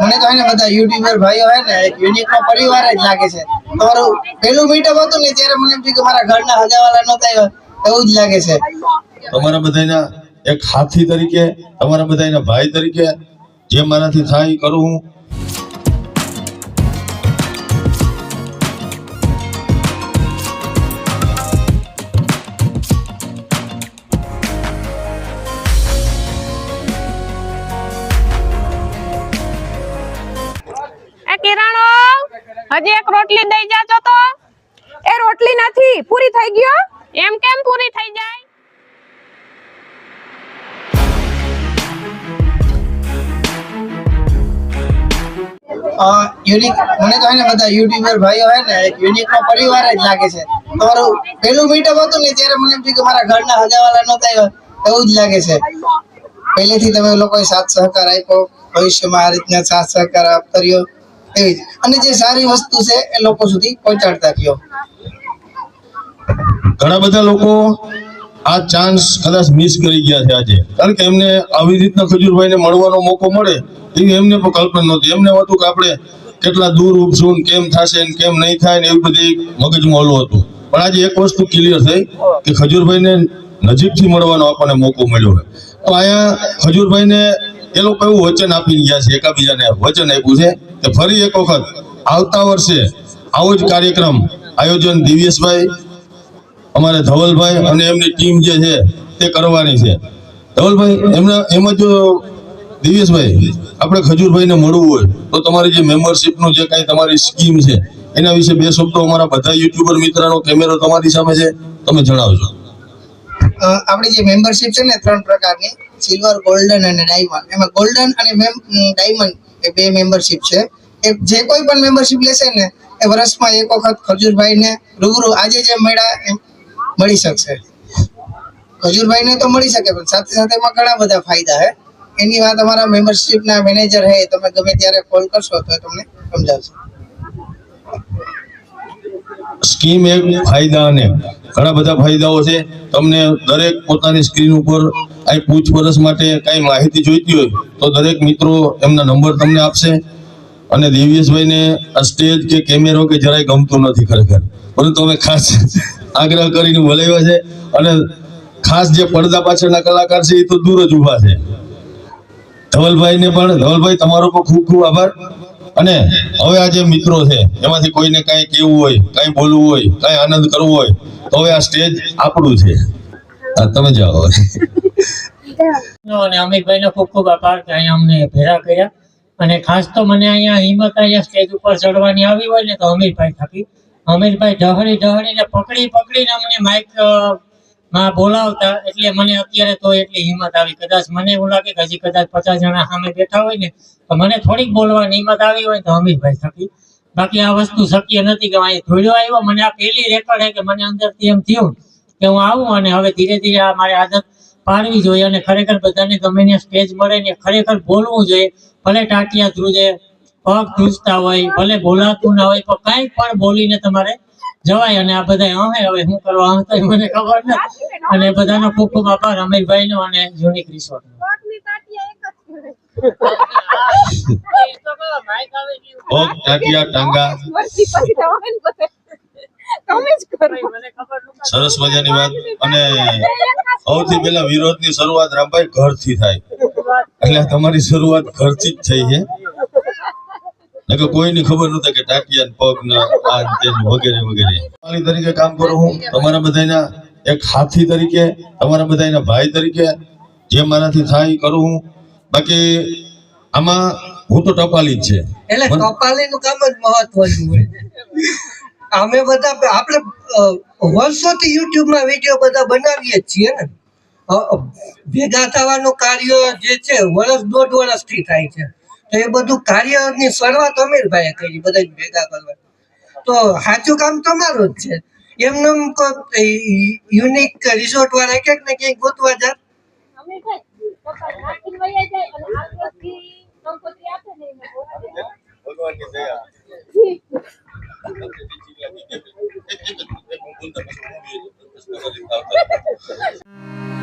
મને તો બધા યુટ્યુબર ભાઈઓ હે ને, એક યુનિક પરિવાર જ લાગે છે. તમારું પેલું મીટઅપ હતું ને, ત્યારે મને એમ કે મારા ઘરના હગાવાલા નહોતા એવું જ લાગે છે. તમારા બધાના એક હાથી તરીકે તમારા બધાના ભાઈ તરીકે, જે મારાથી થાય કરું હું. હજી એક રોટલી દઈ જાજો તો. એ રોટલી નથી પૂરી થઈ ગયો એમ કેમ પૂરી થઈ જાય? યુનિક મને તો હે ને બધા યુટ્યુબર ભાઈઓ હે ને યુનિક નો પરિવાર જ લાગે છે. તમારું પેલું મીટઅપ હતું ને ત્યારે મને એમ થયું કે મારા ઘરના હગાવાલા નહોતા આવ્યા એવું જ લાગે છે. પહેલેથી તમે લોકોએ સાથ સહકાર આપ્યો ભવિષ્યમાં આ રીતના સાથ સહકાર આપ કર્યો. એવી અને જે સારી વસ્તુ છે એ લોકો સુધી પહોંચાડતા રહ્યો. ઘણા બધા લોકો આ ચાન્સ કદાચ મિસ કરી ગયા છે આજે. કારણ કે એમને આવી રીતના ખજૂરભાઈને મળવાનો મોકો મળે એવી એમને પણ કલ્પના નહોતી. એમને હતું કે આપણે કેટલા દૂર ઉપશું ને કેમ થશે ને કેમ નહીં થાય ને એવું બધી મગજમાં ઓલું હતું. પણ આજે એક વસ્તુ ક્લિયર થઈ કે ખજૂરભાઈને નજીકથી મળવાનો આપણને મોકો મળ્યો તો અહીંયા ખજૂરભાઈને એ લોકો એવું વચન આપી ગયા છે, એકાબીજાને વચન આપ્યું છે કે ફરી એક વખત આવતા વર્ષે આવો જ કાર્યક્રમ આયોજન દિવ્યેશભાઈ, અમારે ધવલભાઈ અને એમની ટીમ જે છે તે કરવાની છે. ધવલભાઈ, એમના, એમાં જો દિવ્યેશભાઈ, આપણે ખજૂરભાઈને મળવું હોય તો તમારી જે મેમ્બરશીપનું જે કાંઈ તમારી સ્કીમ છે, એના વિશે બે શબ્દો અમારા બધા યુટ્યુબર મિત્રનો કેમેરો તમારી સામે છે, તમે જણાવજો. આપણી જે મેમ્બરશિપ છે ને ત્રણ પ્રકારની સિલ્વર ગોલ્ડન અને ડાયમંડ એમાં ગોલ્ડન અને ડાયમંડ એ બે મેમ્બરશિપ છે. એ જે કોઈ પણ મેમ્બરશિપ લેશે ને, એ વર્ષમાં એક વખત ખજૂરભાઈને રૂબરૂ આજે જે મળ્યા એમ મળી શકશે. ખજૂરભાઈને તો મળી શકે, પણ સાથે સાથે એમાં ઘણા બધા ફાયદા છે એની વાત અમારા મેમ્બરશિપના મેનેજર હે તમે ગમે ત્યારે કોલ કરશો તો તમને સમજાવશે. સ્કીમ એક ફાયદા અને ઘણા બધા ફાયદાઓ છે. તમને દરેક પોતાની સ્ક્રીન ઉપર આ પૂછપરછ માટે કઈ માહિતી જોઈતી હોય, તો દરેક મિત્રો એમના નંબર તમને આપશે. અને દિવ્યેશભાઈને સ્ટેજ કે કેમેરો કે જરાય ગમતું નથી ખરેખર. પરંતુ અમે ખાસ આગ્રહ કરીને બોલાવ્યા છે. અને ખાસ જે પડદા પાછળના કલાકાર છે, એ તો દૂર જ ઊભા છે. ધવલભાઈને પણ, ધવલભાઈ, તમારો પણ ખૂબ ખૂબ આભાર. અને હવે આ જે મિત્રો છે, એમાંથી કોઈને કાંઈ કેવું હોય, કાંઈ બોલવું હોય, કાંઈ આનંદ કરવો હોય, તો હવે આ સ્ટેજ આપણું છે. આ તમે જાઓ. અને અમિતભાઈનો ખૂબ ખૂબ આભાર કે અહીંયા અમને ભેગા કર્યા. અને ખાસ તો મને અહીંયા હિંમત અહીંયા સ્ટેજ ઉપર ચડવાની આવી હોય ને, તો અમિતભાઈ થકી અમિતભાઈ ઢહળી ઢહળીને પકડી પકડીને અમને માઇક માં બોલાવતા. એટલે મને અત્યારે તો એટલી હિંમત આવી. કદાચ મને એવું લાગે કે હજી કદાચ પચાસ જણા સામે બેઠા હોય ને, તો મને થોડીક બોલવાની હિંમત આવી હોય તો અમિતભાઈ થકી. બાકી આ વસ્તુ શક્ય નથી કે અહીં ધોળ્યો આવ્યો. મને આ પહેલી રેકોર્ડ છે કે મને અંદરથી એમ થયું કે હું આવું અને હવે ધીરે ધીરે આ મારી આદત પાડવી જોઈએ અને ખરેખર બધાને ગમે ને સ્ટેજ મળે ને ખરેખર બોલવું જોઈએ. ભલે ટાટિયા ધ્રુજે, પગ ધ્રુજતા હોય, ભલે બોલાતું ના હોય, પણ કાંઈ પણ બોલીને તમારે જવાય અને આ બધા હવે હવે શું કરવા મને ખબર નથી. અને બધાનો ખૂબ ખૂબ આભાર અમીરભાઈનો અને યુનિક રિસોર્ટ. ટાટિયા ટાંગા. કરો. સરસ મજાની વાત. અને સૌથી પહેલા વિરોધની શરૂઆત રામભાઈ ઘરથી થાય. એટલે તમારી શરૂઆત ઘરથી જ થઈ છે. નકર કોઈની ખબર નહોતી કે ટાટિયા પગ ના આ ને ને વગેરે વગેરે. તરીકે કામ કરું હું. તમારા બધાના એક હાથી તરીકે તમારા બધાના ભાઈ તરીકે જે મારાથી થાય કરું હું. બાકી આમાં હું તો ટપાલી જ છે. એટલે કપાલીનું કામ જ મહત્વનું હોય. અમે બધા આપણે વર્ષોથી યુટ્યુબમાં વીડિયો બધા બનાવીએ છીએ ને. ભેગા થવાનું કાર્ય જે છે વર્ષ દોઢ વર્ષથી થાય છે. તો એ બધું કાર્યની શરૂઆત અમીરભાઈએ કરી બધા ભેગા કરવા. તો સાચું કામ તમારું જ છે. એમને યુનિક રિસોર્ટ વાળા ક્યાંક ને ક્યાંક ગોતવા જાત? ભગવાનની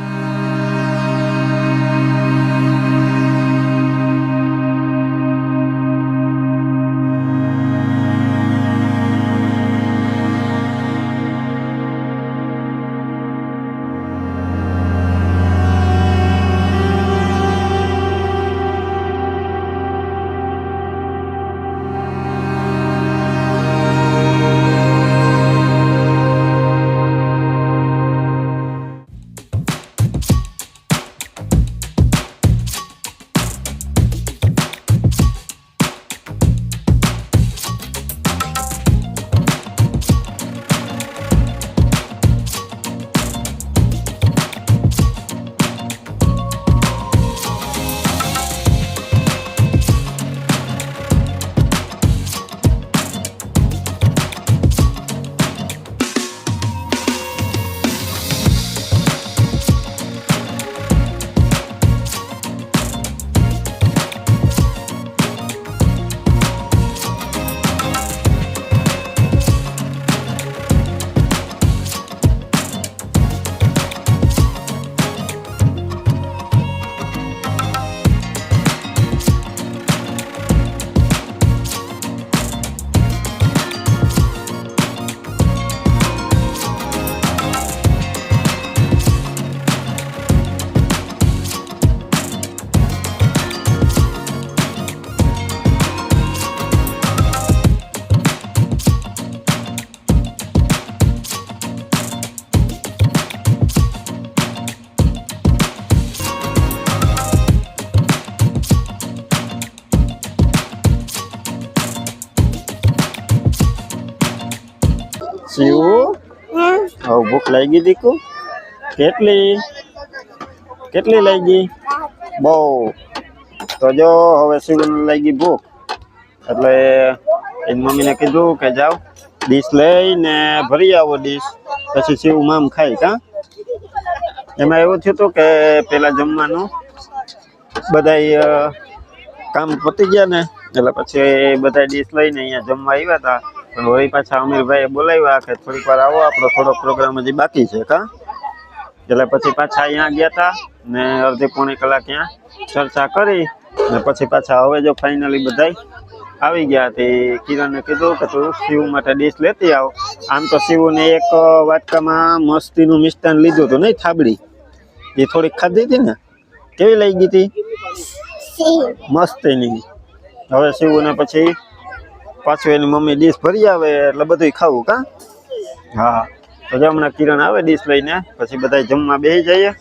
ભૂખ લાગી દીકુ કેટલી? કેટલી લાગી? બહુ. તો જો, હવે શિવને લાગી ભૂખ. એટલે એની મમ્મીને કીધું કે જાઓ, ડીશ લઈને ભરી આવો ડીશ. પછી શિવ મામ ખાય કા એમાં એવું થયું હતું કે પેલા જમવાનું બધાય કામ પતી ગયા ને. એટલે પછી બધા ડીશ લઈને અહીંયા જમવા આવ્યા હતા. પણ વળી પાછા અમીરભાઈએ બોલાવ્યા કે થોડીક વાર આવો આપણો થોડો પ્રોગ્રામ હજી બાકી છે કા? એટલે પછી પાછા અહીંયા ગયા હતા ને અડધી પોણી કલાક ત્યાં ચર્ચા કરી ને પછી પાછા હવે જો ફાઇનલી બધાય આવી ગયા તે કિરણને કીધું કે તું શિવ માટે ડીશ લેતી આવ. આમ તો શિવને એક વાટકામાં મસ્તીનું મિષ્ટાન લીધું હતું નહીં થાબડી? એ થોડીક ખાધી હતી ને? કેવી લઈ ગઈ હતી? મસ્તીની. હવે શિવને પછી પાછું એની મમ્મી ડીશ ભરી આવે એટલે બધું ખાવું કા? હા. તો હમણાં કિરણ આવે ડીશ લઈને પછી બધા જમવા બેસી જઈએ.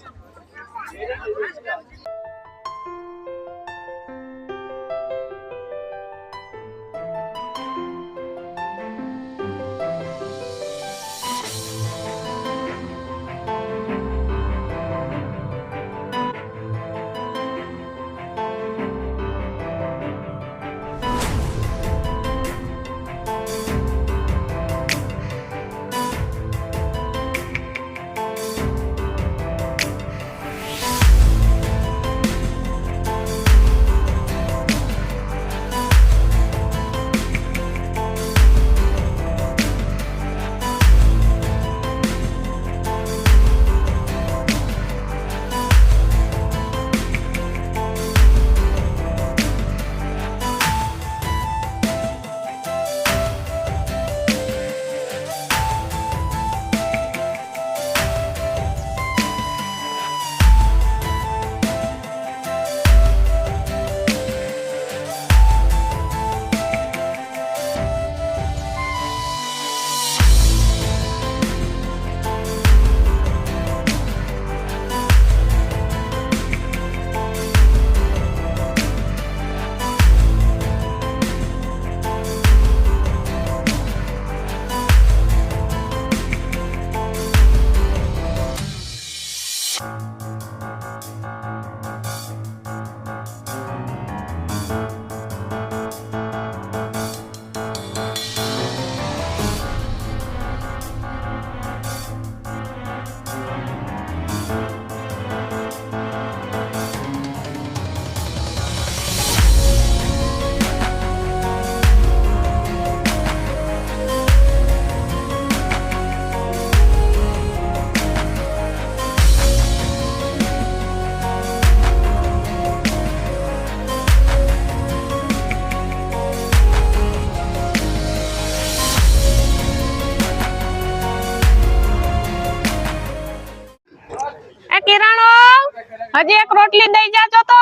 હજી એક રોટલી દઈ જાજો તો.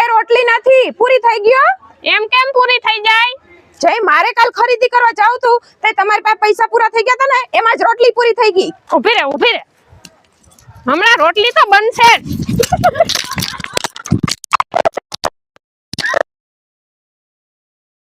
એ રોટલી નથી પૂરી થઈ ગયો એમ કેમ પૂરી થઈ જાય? જય મારે કાલ ખરીદી કરવા જાવ તું. તે તમારી પાસે પૈસા પૂરા થઈ ગયા હતા ને એમાં જ રોટલી પૂરી થઈ ગઈ. ઊભી રે ઊભી રે. હમણાં રોટલી તો બનશે જ.